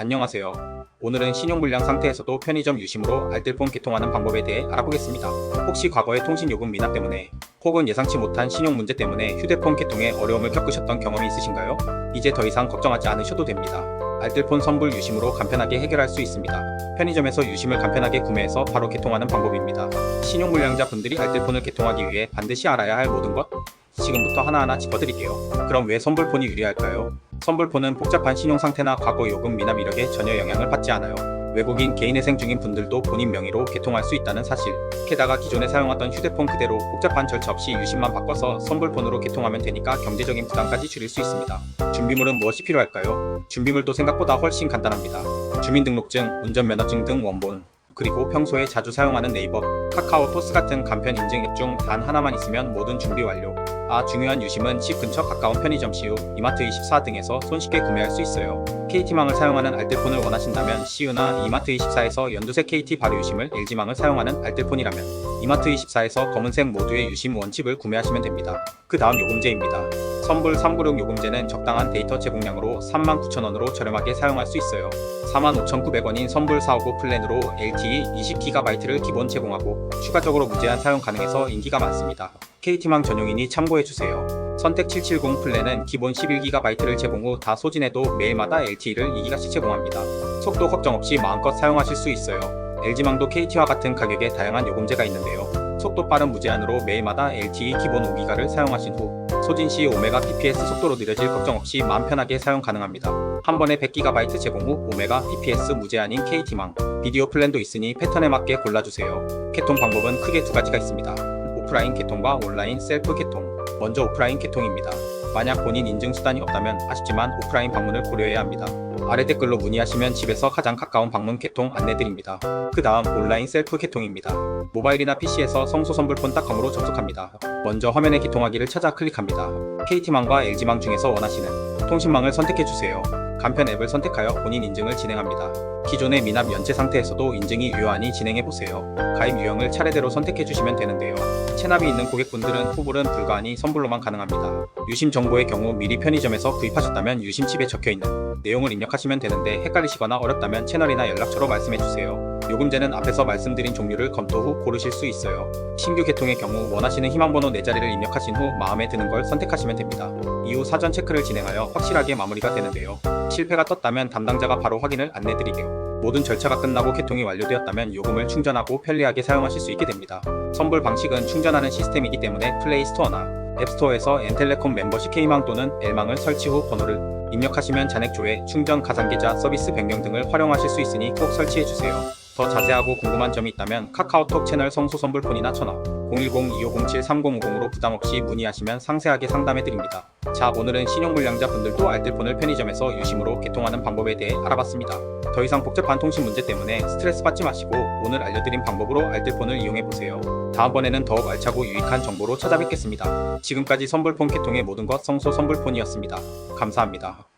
안녕하세요. 오늘은 신용불량 상태에서도 편의점 유심으로 알뜰폰 개통하는 방법에 대해 알아보겠습니다. 혹시 과거의 통신요금 미납 때문에 혹은 예상치 못한 신용 문제 때문에 휴대폰 개통에 어려움을 겪으셨던 경험이 있으신가요? 이제 더 이상 걱정하지 않으셔도 됩니다. 알뜰폰 선불 유심으로 간편하게 해결할 수 있습니다. 편의점에서 유심을 간편하게 구매해서 바로 개통하는 방법입니다. 신용불량자 분들이 알뜰폰을 개통하기 위해 반드시 알아야 할 모든 것 지금부터 하나하나 짚어드릴게요. 그럼 왜 선불폰이 유리할까요? 선불폰은 복잡한 신용 상태나 과거 요금 미납 이력에 전혀 영향을 받지 않아요. 외국인 개인회생 중인 분들도 본인 명의로 개통할 수 있다는 사실. 게다가 기존에 사용하던 휴대폰 그대로 복잡한 절차 없이 유심만 바꿔서 선불폰으로 개통하면 되니까 경제적인 부담까지 줄일 수 있습니다. 준비물은 무엇이 필요할까요? 준비물도 생각보다 훨씬 간단합니다. 주민등록증, 운전면허증 등 원본, 그리고 평소에 자주 사용하는 네이버, 카카오 토스 같은 간편 인증 앱 중 단 하나만 있으면 모든 준비 완료. 아 중요한 유심은 집 근처 가까운 편의점 시우, 이마트 24 등에서 손쉽게 구매할 수 있어요. KT망을 사용하는 알뜰폰을 원하신다면 시우나 이마트 24에서 연두색 KT 발효 유심을 LG망을 사용하는 알뜰폰이라면 이마트 24에서 검은색 모두의 유심 원칩을 구매하시면 됩니다. 그 다음 요금제입니다. 선불 396 요금제는 적당한 데이터 제공량으로 39,000원으로 저렴하게 사용할 수 있어요. 45,900원인 선불 459 플랜으로 LTE 20GB를 기본 제공하고 추가적으로 무제한 사용 가능해서 인기가 많습니다. KT망 전용이니 참고해주세요. 선택 770 플랜은 기본 11GB를 제공 후 다 소진해도 매일마다 LTE를 2기가씩 제공합니다. 속도 걱정 없이 마음껏 사용하실 수 있어요. LG망도 KT와 같은 가격에 다양한 요금제가 있는데요. 속도 빠른 무제한으로 매일마다 LTE 기본 5기가를 사용하신 후 소진 시 오메가 PPS 속도로 느려질 걱정 없이 마음 편하게 사용 가능합니다. 한 번에 100GB 제공 후 오메가 PPS 무제한인 KT망 비디오 플랜도 있으니 패턴에 맞게 골라주세요. 개통 방법은 크게 두 가지가 있습니다. 오프라인 개통과 온라인 셀프 개통. 먼저 오프라인 개통입니다. 만약 본인 인증 수단이 없다면 아쉽지만 오프라인 방문을 고려해야 합니다. 아래 댓글로 문의하시면 집에서 가장 가까운 방문 개통 안내드립니다. 그 다음 온라인 셀프 개통입니다. 모바일이나 PC에서 성소선불폰닷컴으로 접속합니다. 먼저 화면에 개통하기를 찾아 클릭합니다. KT망과 LG망 중에서 원하시는 통신망을 선택해주세요. 간편 앱을 선택하여 본인 인증을 진행합니다. 기존의 미납 연체 상태에서도 인증이 유효하니 진행해보세요. 가입 유형을 차례대로 선택해주시면 되는데요. 체납이 있는 고객분들은 후불은 불가하니 선불로만 가능합니다. 유심 정보의 경우 미리 편의점에서 구입하셨다면 유심칩에 적혀있는 내용을 입력하시면 되는데 헷갈리시거나 어렵다면 채널이나 연락처로 말씀해주세요. 요금제는 앞에서 말씀드린 종류를 검토 후 고르실 수 있어요. 신규 개통의 경우 원하시는 희망번호 4자리를 입력하신 후 마음에 드는 걸 선택하시면 됩니다. 이후 사전 체크를 진행하여 확실하게 마무리가 되는데요. 실패가 떴다면 담당자가 바로 확인을 안내드리게요. 모든 절차가 끝나고 개통이 완료되었다면 요금을 충전하고 편리하게 사용하실 수 있게 됩니다. 선불 방식은 충전하는 시스템이기 때문에 플레이 스토어나 앱스토어에서 엔텔레콤 멤버십 K망 또는 L망을 설치 후 번호를 입력하시면 잔액 조회, 충전 가상계좌, 서비스 변경 등을 활용하실 수 있으니 꼭 설치해주세요. 더 자세하고 궁금한 점이 있다면 카카오톡 채널 성소 선불폰이나 전화 010-2507-3050으로 부담없이 문의하시면 상세하게 상담해드립니다. 자 오늘은 신용불량자 분들도 알뜰폰을 편의점에서 유심으로 개통하는 방법에 대해 알아봤습니다. 더 이상 복잡한 통신 문제 때문에 스트레스 받지 마시고 오늘 알려드린 방법으로 알뜰폰을 이용해보세요. 다음번에는 더욱 알차고 유익한 정보로 찾아뵙겠습니다. 지금까지 선불폰 개통의 모든 것 성소 선불폰이었습니다. 감사합니다.